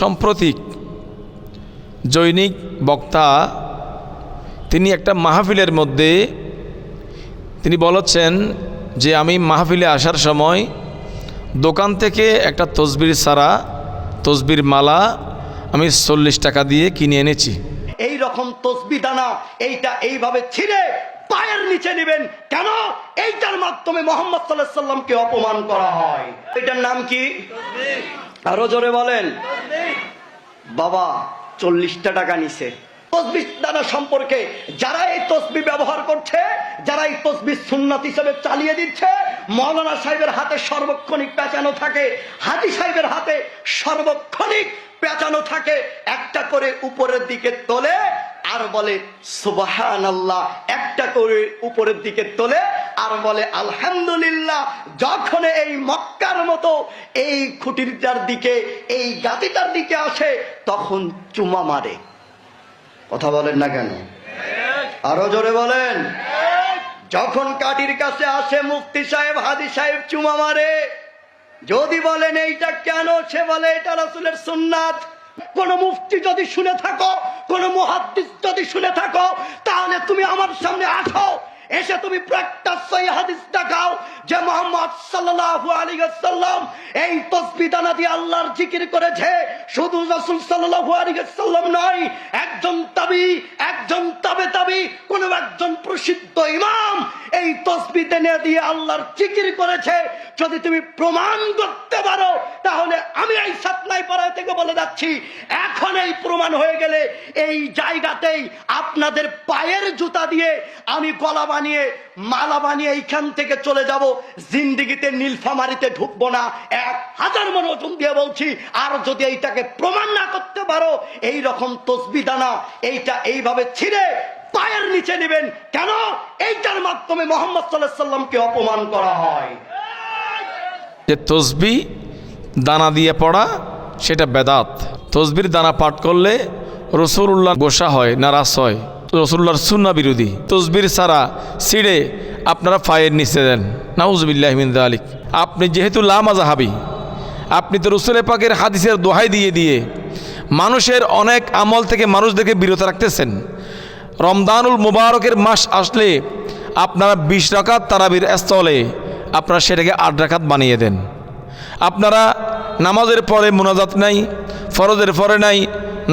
সম্প্রতিক জৈনিক বক্তা, তিনি একটা মাহফিলের মধ্যে তিনি বলেছেন যে, আমি মাহফিলে আসার সময় দোকান থেকে একটা তসবির সারা, তসবির মালা আমি চল্লিশ টাকা দিয়ে কিনে এনেছি। এই রকম তসবি দানা এইটা এইভাবে ছিঁড়ে পায়ের নিচে নেবেন কেন? এইটার মাধ্যমে মোহাম্মদ সাল্লাহ সাল্লামকে অপমান করা হয়। এটার নাম কি? আরও জোরে বলেন। বাবা, চল্লিশটা টাকা নিছে। তসবি দানা সম্পর্কে যারা এই তসবি ব্যবহার করছে যারা এই তসবি সুন্নাত হিসেবে চালিয়ে দিচ্ছে, মৌলানা সাহেবের হাতে সর্বক্ষণিক পেঁচানো থাকে, হাজি সাহেবের হাতে সর্বক্ষণিক পেঁচানো থাকে, একটা করে উপরের দিকে তোলে, আর বলে সুবাহান একটা করে উপরের দিকে তোলে আর বলে, আলহামদুলিল্লাহ, যখন এই মক্কার মতো এই খুঁটিটার দিকে, এই গাতিটার দিকে আসে, তখন চুমা মারে। কথা বলেন না কেন? আরও জোরে বলেন। যখন কাটির কাছে আসে, মুফতি সাহেব, হাদি সাহেব চুমা মারে। যদি বলেন এইটা কেন, সে বলে, এটা রাসুলের সুন্নাত। কোন মুফতি যদি শুনে থাকো, কোন মুহাদ্দিস যদি শুনে থাকো, তাহলে তুমি আমার সামনে আসো। এসে তুমি হাদিস দেখাও যে মোহাম্মদ সাল্লাল্লাহু আলাইহি ওয়াসাল্লাম এই তসবিহ দানা দিয়ে আল্লাহর জিকির করেছে। শুধু রাসূল সাল্লাল্লাহু আলাইহি ওয়াসাল্লাম নয়, একজন তাবি, একজন তাবে তাবি, কোন একজন প্রসিদ্ধ ইমাম এই তসবিহ দানা দিয়ে আল্লাহর জিকির করেছে। যদি তুমি প্রমাণ করতে পারো, তাহলে আমি এই সাতলাই পাড়া থেকে বলে যাচ্ছি, এখন এই প্রমাণ হয়ে গেলে এই জায়গাতেই আপনাদের পায়ের জুতা দিয়ে আমি গলা বানিয়ে, মালা বানিয়ে এইখান থেকে চলে যাব। জিন্দিগিতে নীলফামারিতে ঢুকবো না। এক হাজার মন ওজন দিয়ে বলছি, আর যদি এইটাকে প্রমাণ না করতে পারো, এই রকম তসবি দানা এইটা এইভাবে ছিঁড়ে পায়ের নিচে নেবেন। কেন? এইটার মাধ্যমে মোহাম্মদ সাল্লাহ সাল্লামকে অপমান করা হয়। যে তসবি দানা দিয়ে পড়া, সেটা বেদাত। তসবির দানা পাঠ করলে রসুল্লাহ গোসা হয়, নারাজ হয়। রসুল্লাহর সুন্না বিরোধী। তসবির সারা ছিঁড়ে আপনারা ফায়ের নিচে দেন। নাউজবিল্লাহমিন আলিক আপনি যেহেতু লামাজাহাবি আপনি তো রসুল পাকের হাদিসের দোহাই দিয়ে দিয়ে মানুষের অনেক আমল থেকে মানুষদেরকে বিরত রাখতেছেন। রমদানুল মুবারকের মাস আসলে আপনারা বিশ রাকাত তারাবির স্থলে আপনারা সেটাকে আট রাকাত বানিয়ে দেন। আপনারা নামাজের পরে মোনাজাত নাই, ফরজের পরে নাই,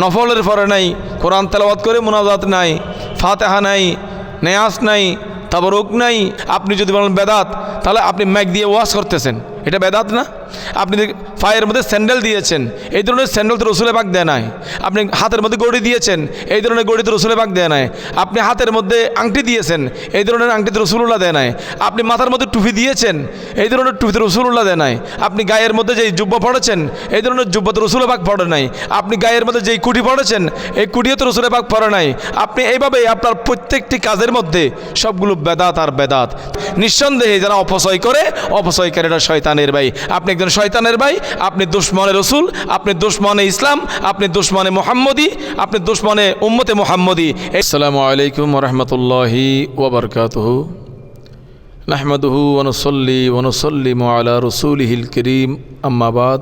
নফলের পরে নাই কোরআন তেলাবাদ করে মোনাজাত নাই, ফাতেহা নাই নেয়াস নাই, তাবরুক নাই। আপনি যদি বলেন বেদাত, তাহলে আপনি ম্যাক দিয়ে ওয়াশ করতেছেন। এটা বেদাত না? আপনি ফায়ের মধ্যে স্যান্ডেল দিয়েছেন, এই ধরনের স্যান্ডেল তো রসুলে পাক দেয় নাই। আপনি হাতের মধ্যে গড়ি দিয়েছেন, এই ধরনের গড়ি তো রসুলে পাক দেয় নাই। আপনি হাতের মধ্যে আংটি দিয়েছেন, এই ধরনের আংটি তো রসুল্লাহ দেয় নাই। আপনি মাথার মধ্যে টুপি দিয়েছেন, এই ধরনের টুপি তো রসুল্লাহ দেয় নাই। আপনি গায়ের মধ্যে যেই জুব্ব পড়েছেন, এই ধরনের জুব্ব তো রসুলে পাক পড়ে নাই। আপনি গায়ের মধ্যে যেই কুটি পড়েছেন, এই কুটিও তো রসুলে পাক পড়ে নাই। আপনি এইভাবেই আপনার প্রত্যেকটি কাজের মধ্যে সবগুলো বেদাত আর বেদাত। নিঃসন্দেহে যারা অপচয় করে, অপচয়কারীরা শয়তানের ভাই। আপনি একজন শয়তানের ভাই, আপনি দুশ্মনে রসুল, আপনি দুশ্মনে ইসলাম, আপনি দুশ্মনে মোহাম্মদী, আপনি দুশ্মনে উম্মতে মোহাম্মদী। আসসালামু আলাইকুম রহমতুল্লাহি ওবরকাতহ নাহমদহু ওনসল্লি ওনসল্লিম আলা রসুলহিল করিম। আম্মাবাদ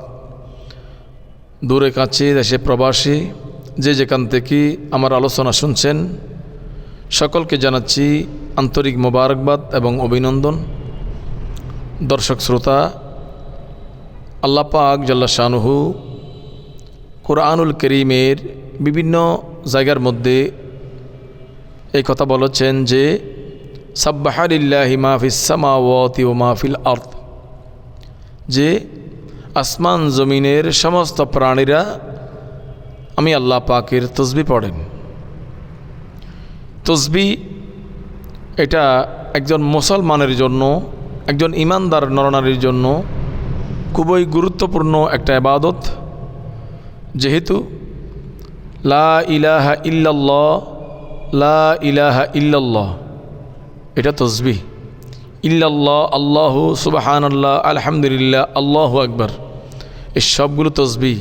দূরে কাছে, দেশে প্রবাসী, যে যেখান থেকে আমার আলোচনা শুনছেন, সকলকে জানাচ্ছি আন্তরিক মোবারকবাদ এবং অভিনন্দন। দর্শক শ্রোতা আল্লাহ পাক জাল্লা শাহনুহু কোরআনুল করিমের বিভিন্ন জায়গার মধ্যে এই কথা বলেছেন যে সাব্বাহারিল্লাহি মাহফিস সামাওয়াতি ও মাহফিল আর্থ যে, আসমান জমিনের সমস্ত প্রাণীরা আমি আল্লাহ পাকের তসবি পড়েন। তসবি এটা একজন মুসলমানের জন্য, একজন ইমানদার নরনারীর জন্য খুবই গুরুত্বপূর্ণ একটা আবাদত যেহেতু লা ইলাহা ইল্লাল্লাহ, লা ইলাহা ইল্লাল্লাহ, এটা তসবি ইল্লাল্লাহ, আল্লাহ সুবাহান আল্লাহ আলহামদুলিল্লাহ, আল্লাহ আকবর, এই সবগুলো তসবি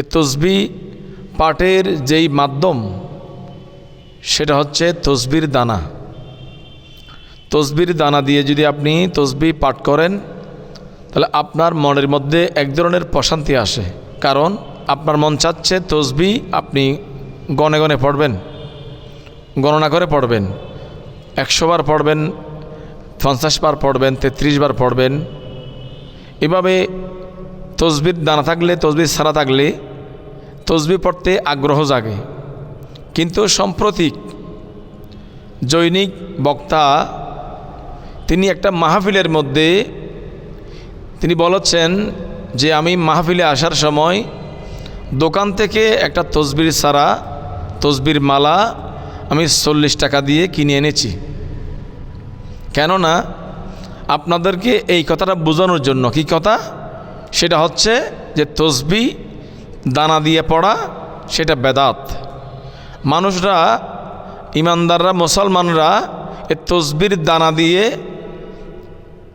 এ তসবি পাঠের যেই মাধ্যম, সেটা হচ্ছে তসবির দানা। তসবির দানা দিয়ে যদি আপনি তসবি পাঠ করেন তাহলে আপনার মনের মধ্যে এক ধরনের প্রশান্তি আসে। কারণ আপনার মন চাচ্ছে তসবি আপনি গনে গনে পড়বেন, গণনা করে পড়বেন, একশো বার পড়বেন, পঞ্চাশ বার পড়বেন, তেত্রিশ বার পড়বেন। এভাবে তসবির দানা থাকলে, তসবির সারা থাকলে তসবি পড়তে আগ্রহ জাগে। কিন্তু সাম্প্রতিক জৈনিক বক্তা, তিনি একটা মাহফিলের মধ্যে তিনি বলেছেন যে আমি মাহফিলে আসার সময় দোকান থেকে একটা তসবির সারা, তসবির মালা আমি চল্লিশ টাকা দিয়ে কিনে এনেছি। কেননা আপনাদেরকে এই কথাটা বোঝানোর জন্য। কি কথা? সেটা হচ্ছে যে তসবি দানা দিয়ে পড়া, সেটা বেদাত। মানুষরা, ইমানদাররা, মুসলমানরা এ তসবির দানা দিয়ে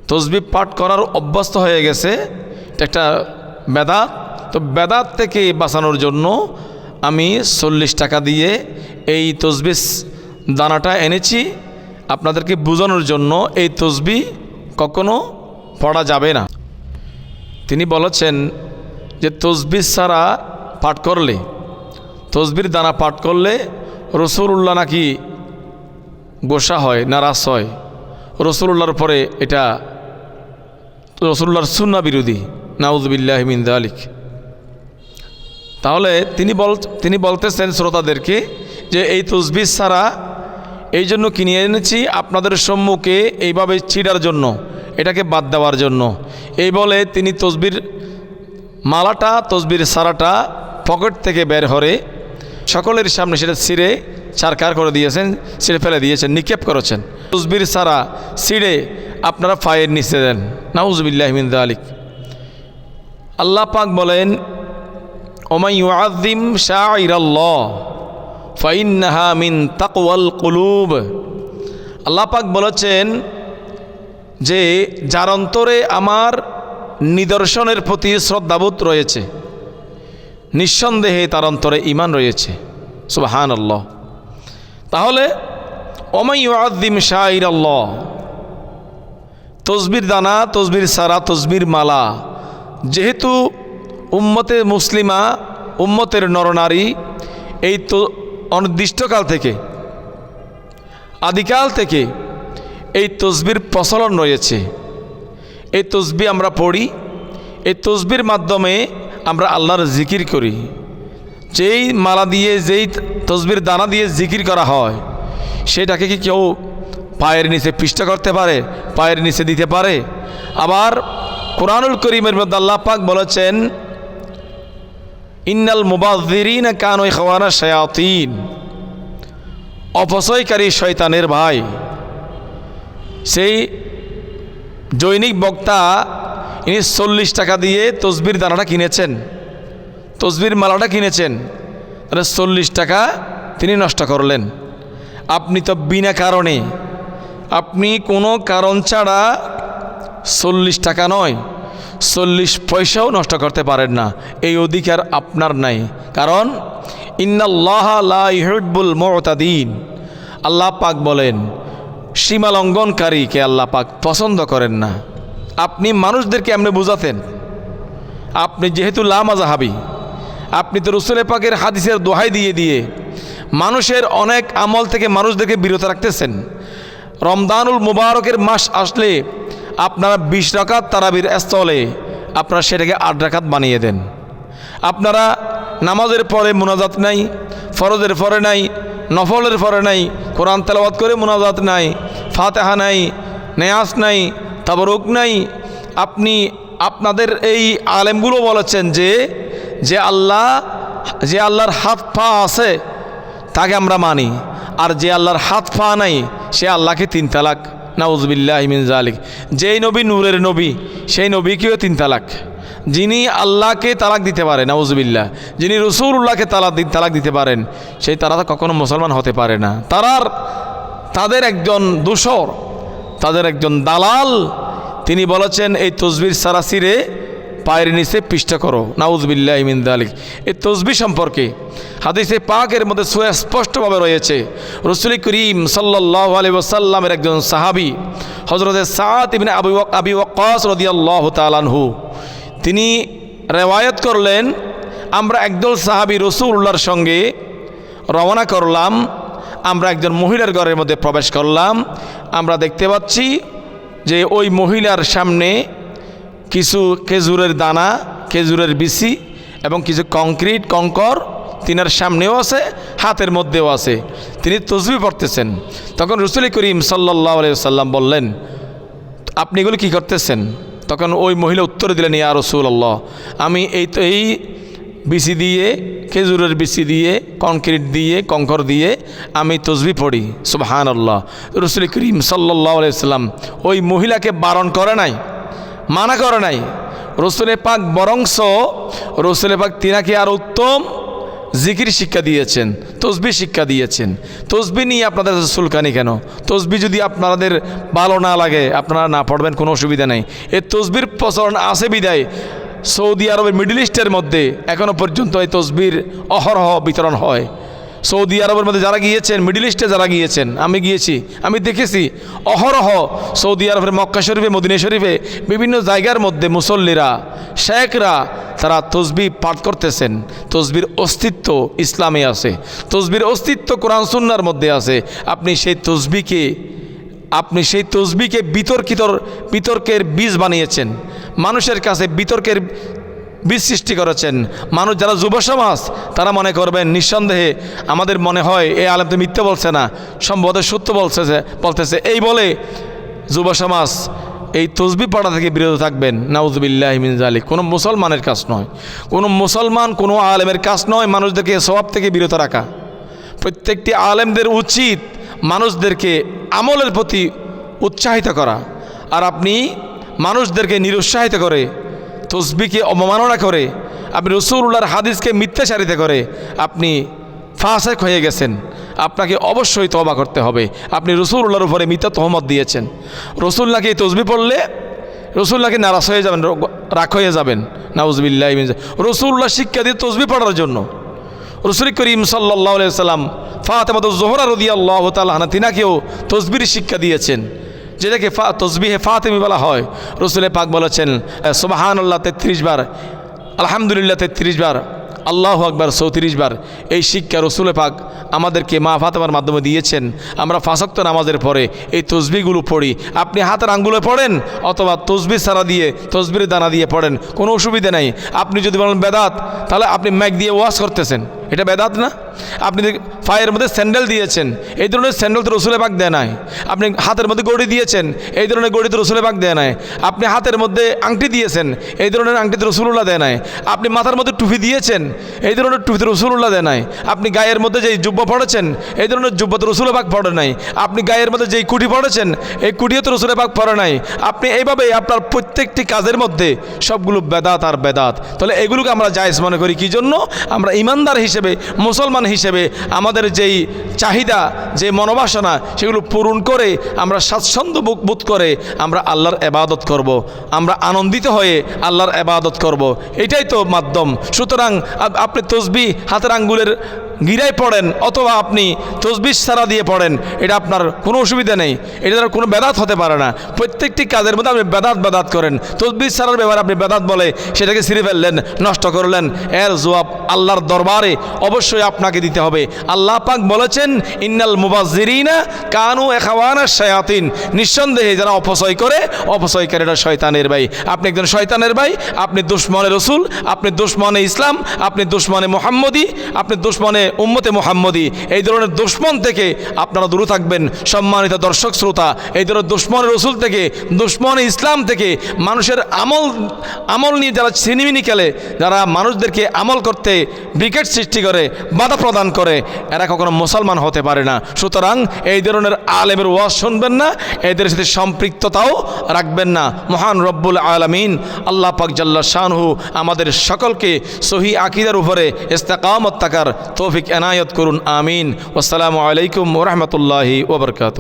তসবি পাঠ করার অভ্যস্ত হয়ে গেছে। একটা বেদাত। তো বেদাত থেকে বাঁচানোর জন্য আমি চল্লিশ টাকা দিয়ে এই তসবিস দানাটা এনেছি। আপনাদেরকে বোঝানোর জন্য এই তসবি কখনো পড়া যাবে না। তিনি বলেছেন যে তসবির ছাড়া পাঠ করলে, তসবির দানা পাঠ করলে রসুল্লাহ নাকি গোসা হয়, নারাজ হয়। রসুল্লাহর পরে এটা রসুল্লাহর সুন্না বিরোধী। নাউজবিল্লাহ মিন্দা আলিক তাহলে তিনি বল, তিনি বলতেছেন শ্রোতাদেরকে যে এই তসবির ছাড়া এই জন্য কিনে এনেছি আপনাদের সম্মুখে এইভাবে ছিড়ার জন্য, এটাকে বাদ দেওয়ার জন্য। এই বলে তিনি তসবির মালাটা, তসবির সারাটা পকেট থেকে বের হরে সকলের সামনে সেটা ছিঁড়ে চারকার করে দিয়েছেন, ছিঁড়ে ফেলে দিয়েছেন, নিক্ষেপ করেছেন। তসবির সারা ছিঁড়ে আপনারা ফায়ের নিচে দেন। নাউজবিল্লাহমিন আলিক আল্লাহ পাক বলেন ওমাইয়াদিম শাহ ফাইন্নাহা মিন তাকওয়াল কুলুব। আল্লাহ পাক বলেছেন যে, যার অন্তরে আমার নিদর্শনের প্রতি শ্রদ্ধাবোধ রয়েছে, নিঃসন্দেহে তার অন্তরে ইমান রয়েছে। সুবাহান আল্লাহ তাহলে ওমাইয়াদিম শাহির আল্লাহ তসবির দানা, তসবির সারা, তসবির মালা। যেহেতু উম্মতে মুসলিমা, উম্মতের নরনারী, এই তো অনির্দিষ্টকাল থেকে, আদিকাল থেকে এই তসবির প্রচলন রয়েছে। এই তসবি আমরা পড়ি, এই তসবির মাধ্যমে আমরা আল্লাহর জিকির করি। যেই মালা দিয়ে, যেই তসবির দানা দিয়ে জিকির করা হয়, সেটাকে কি কেউ পায়ের নিচে পিষ্ট করতে পারে, পায়ের নিচে দিতে পারে। আবার কোরআনুল করিমের মধ্যে আল্লাহ পাক বলেছেন, ইন্নাল মুবাজিরিন কান ওই খাওয়ানা শায়াতিন। অপচয়কারী শয়তানের ভাই। সেই জৈনিক বক্তা ইনি চল্লিশ টাকা দিয়ে তসবির দানাটা কিনেছেন, তসবির মালাটা কিনেছেন, তাহলে চল্লিশ টাকা তিনি নষ্ট করলেন। আপনি তো বিনা কারণে আপনি কোনো কারণ ছাড়া চল্লিশ টাকা নয়, চল্লিশ পয়সাও নষ্ট করতে পারেন না। এই অধিকার আপনার নাই। কারণ ইন্নাল্লাহুল মতাদিন। আল্লাহ পাক বলেন, সীমা লঙ্ঘনকারীকে আল্লাহ পাক পছন্দ করেন না। আপনি মানুষদেরকে এমনি বোঝাতেন। আপনি যেহেতু লামাজাহাবি, আপনি তো রসুল পাকের হাদিসের দোহাই দিয়ে দিয়ে মানুষের অনেক আমল থেকে মানুষদেরকে বিরত রাখতেছেন। রমদানুল মুবারকের মাস আসলে আপনারা বিশ রাকাত তারাবির স্থলে আপনারা সেটাকে আট রাকাত বানিয়ে দেন। আপনারা নামাজের পরে মোনাজাত নাই, ফরজের পরে নাই, নফলের পরে নাই, কোরআন তেলাওয়াত করে মোনাজাত নাই, ফাতেহা নাই নেয়াস নাই, তাবরুক নাই। আপনি আপনাদের এই আলেমগুলো বলেছেন যে যে আল্লাহ, যে আল্লাহর হাত পা আছে, তাকে আমরা মানি। আর যে আল্লাহর হাত পা নাই, সে আল্লাহকে তিন তালাক। নাউজবিল্লাহ মিন জালিক যেই নবী নূরের নবী, সেই নবীকেও তিন তালাক। যিনি আল্লাহকে তালাক দিতে পারে, নাউজবিল্লাহ। যিনি রসুল্লাহকে তালাক দি- তালাক দিতে পারেন, সেই তারা কখনো মুসলমান হতে পারে না। তারার, তাদের একজন দূষর, তাদের একজন দালাল, তিনি বলেছেন, এই তসবির সারাসিরে পায়ের নিচে পিষ্টা করো। নাউজবিল্লাহ ইমিন দালিক। এই তসবি সম্পর্কে হাদিসে পাকের মধ্যে সুস্পষ্টভাবে রয়েছে। রসুল করিম সাল্লাহ আলী ওসাল্লামের একজন সাহাবি হজরত সাত ইবিন আবু আবি ওয়াক্কাস রদিয়াল্লাহ তালানহু তিনি রেওয়ায়ত করলেন, আমরা একদল সাহাবি রসুল্লাহর সঙ্গে রওনা করলাম, আমরা একজন মহিলার ঘরের মধ্যে প্রবেশ করলাম, আমরা দেখতে পাচ্ছি যে ওই মহিলার সামনে কিছু খেজুরের দানা, খেজুরের বিসি এবং কিছু কংক্রিট, কঙ্কর তিনার সামনেও আছে, হাতের মধ্যেও আছে। তিনি তসবি পড়তেছেন। তখন রসুল করিম সাল্লাহ সাল্লাম বললেন, আপনি এগুলো কী করতেছেন? তখন ওই মহিলা উত্তর দিলেন, ইয়া রসুল আল্লাহ আমি এই তো এই বিসি দিয়ে, খেজুরের বিসি দিয়ে, কংক্রিট দিয়ে, কঙ্কর দিয়ে আমি তসবি পড়ি। সুবহান আল্লাহ রসুল করিম সাল্লাহ সাল্লাম ওই মহিলাকে বারণ করে নাই। মানা করে নাই। রসুলে পাক বরংস রসুলে পাক তিনাকে আর উত্তম জিকির শিক্ষা দিয়েছেন, তসবি শিক্ষা দিয়েছেন। তসবি নিয়ে আপনাদের সুলকানি কেন? তসবি যদি আপনাদের ভালো না লাগে, আপনারা না পড়বেন, কোনো অসুবিধা নেই। এই তসবির প্রচলন আছে বিদায়। সৌদি আরবের মিডল ইস্টের মধ্যে এখনও পর্যন্ত এই তসবির অহরহ বিতরণ হয়। সৌদি আরবের মধ্যে যারা গিয়েছেন মিডল ইস্টে যারা গিয়েছেন, আমি গিয়েছি, আমি দেখেছি অহরহ সৌদি আরবের মক্কা শরীফে, মদিনা শরীফে বিভিন্ন জায়গার মধ্যে মুসল্লিরা, শেখরা, তারা তসবি পাঠ করতেছেন। তসবির অস্তিত্ব ইসলামে আছে। তসবির অস্তিত্ব কোরআন সুন্নার মধ্যে আছে। আপনি সেই তসবিকে আপনি সেই তসবিকে বিতর্কিত বিতর্কের বীজ বানিয়েছেন। মানুষের কাছে বিতর্কের বীজ সৃষ্টি করেছেন। মানুষ যারা যুব সমাজ, তারা মনে করবেন, নিঃসন্দেহে আমাদের মনে হয়, এই আলেম তো মিথ্যে বলছে না, সম্ভবত সত্য বলছে বলতেছে, এই বলে যুব সমাজ এই তসবি পড়া থেকে বিরত থাকবেন। নাউজবিল্লাহ মিনজালি কোনো মুসলমানের কাজ নয়। কোনো মুসলমান, কোনো আলেমের কাজ নয় মানুষদেরকে সবাব থেকে বিরত রাখা। প্রত্যেকটি আলেমদের উচিত মানুষদেরকে আমলের প্রতি উৎসাহিত করা। আর আপনি মানুষদেরকে নিরুৎসাহিত করে তসবিকে অবমাননা করে? আপনি রসুল্লাহর হাদিসকে মিথ্যাচারিত করে, আপনি ফাঁসেক হয়ে গেছেন। আপনাকে অবশ্যই তবা করতে হবে। আপনি রসুল্লাহর উপরে মিথ্যা তহমত দিয়েছেন। রসুল্লাহকে এই তসবি পড়লে রসুল্লাহকে নারাজ হয়ে যাবেন রাখ হয়ে যাবেন? নাউজবিল্লাহ রসুল্লাহ শিক্ষা দিয়ে তসবি পড়ার জন্য। রসুল করিম সাল্লাহ সাল্লাম ফাতেমাত জোহরা রদি আল্লাহ তালাহানা তিনাকেও তসবির শিক্ষা দিয়েছেন। যেটাকে তসবিহে ফাতেমি বলা হয়। রসুলে পাক বলেছেন সুবাহান আল্লাহ তেত্রিশ বার, আলহামদুলিল্লাহ তেত্রিশ বার, আল্লাহ আকবার চৌত্রিশ বার এই শিক্ষা রসুলে পাক আমাদেরকে মা ফাতেমার মাধ্যমে দিয়েছেন। আমরা ফাঁসক্ত নামাজের পরে এই তসবিগুলো পড়ি। আপনি হাতের আঙ্গুলে পড়েন অথবা তসবি সারা দিয়ে তসবির দানা দিয়ে পড়েন, কোনো অসুবিধা নেই। আপনি যদি বলেন বেদাত, তাহলে আপনি ম্যাক দিয়ে ওয়াশ করতেছেন। এটা বেদাত না? আপনি পায়ের মধ্যে স্যান্ডেল দিয়েছেন, এই ধরনের স্যান্ডেল তো রসুলে পাক দেয় নাই। আপনি হাতের মধ্যে গড়ি দিয়েছেন, এই ধরনের গড়ি তো রসুলে পাক দেয় নাই। আপনি হাতের মধ্যে আংটি দিয়েছেন, এই ধরনের আংটি তো রসুল্লাহ দেয় নাই। আপনি মাথার মধ্যে টুপি দিয়েছেন, এই ধরনের টুপি তো রসুল্লাহ দেয় নাই। আপনি গায়ের মধ্যে যেই জুব্ব পড়েছেন, এই ধরনের জুব্ব তো রসুলে পাক পড়ে নাই। আপনি গায়ের মধ্যে যেই কুটি পড়েছেন, এই কুটিও তো রসুলে পাক পড়ে নাই। আপনি এইভাবে আপনার প্রত্যেকটি কাজের মধ্যে সবগুলো বেদাত আর বেদাত। তাহলে এগুলোকে আমরা জায়জ মনে করি কি জন্য? আমরা ইমানদার হিসেবে মুসলমান হিসেবে আমাদের যেই চাহিদা, যে মনোবাসনা, সেগুলো পূরণ করে আমরা স্বাচ্ছন্দ্য বোধ করে আমরা আল্লাহর এবাদত করব। আমরা আনন্দিত হয়ে আল্লাহর এবাদত করব। এটাই তো মাধ্যম সুতরাং আপ- আপনি তসবি হাতের আঙ্গুলের গিরায় পড়েন অথবা আপনি তসবিশ সারা দিয়ে পড়েন, এটা আপনার কোনো অসুবিধা নেই। এটা দ্বারা কোনো বেদাত হতে পারে না। প্রত্যেকটি কাজের মধ্যে আপনি বেদাত বেদাত করেন। তসবিশ সারার ব্যাপারে আপনি বেদাত বলে সেটাকে ছিঁড়ে ফেললেন, নষ্ট করলেন। এর জবাব আল্লাহর দরবারে অবশ্যই আপনাকে দিতে হবে। আল্লাহ পাক বলেছেন, ইন্নাল মুবাজিরিনা কানু এখাওয়ানা শায়াতিন। নিঃসন্দেহে যারা অপচয় করে অপচয়কারীরা শয়তানের ভাই। আপনি একজন শয়তানের ভাই, আপনি দুশ্মনে রসুল, আপনি দুশ্মনে ইসলাম, আপনি দুশ্মনে মোহাম্মদী, আপনি দুশ্মনে উম্মতে মোহাম্মদী, এই ধরনের দুশ্মন থেকে আপনারা দূরে থাকবেন। সম্মানিত দর্শক, শ্রোতা, এই ধরনের দুশ্মনের রসুল থেকে, দুশ্মনে ইসলাম থেকে মানুষের আমল আমল নিয়ে যারা ছিনিমিনি খেলে, যারা মানুষদেরকে আমল করতে বিকেট সৃষ্টি করে, বাধা প্রদান করে, এরা কখনো মুসলমান হতে পারে না। সুতরাং এই ধরনের আলেমের ওয়াজ শুনবেন না, এদের সাথে সম্পৃক্ততাও রাখবেন না। মহান রব্বুল আলমিন, আল্লাহ পাক জাল্লা শাহু আমাদের সকলকে সহি আকিদার উপরে ইস্তেকামত থাকার তৌফিক এনায়ত করুন আমিন। আসসালামু আলাইকুম ওরহমতুল্লাহি ওবরকাত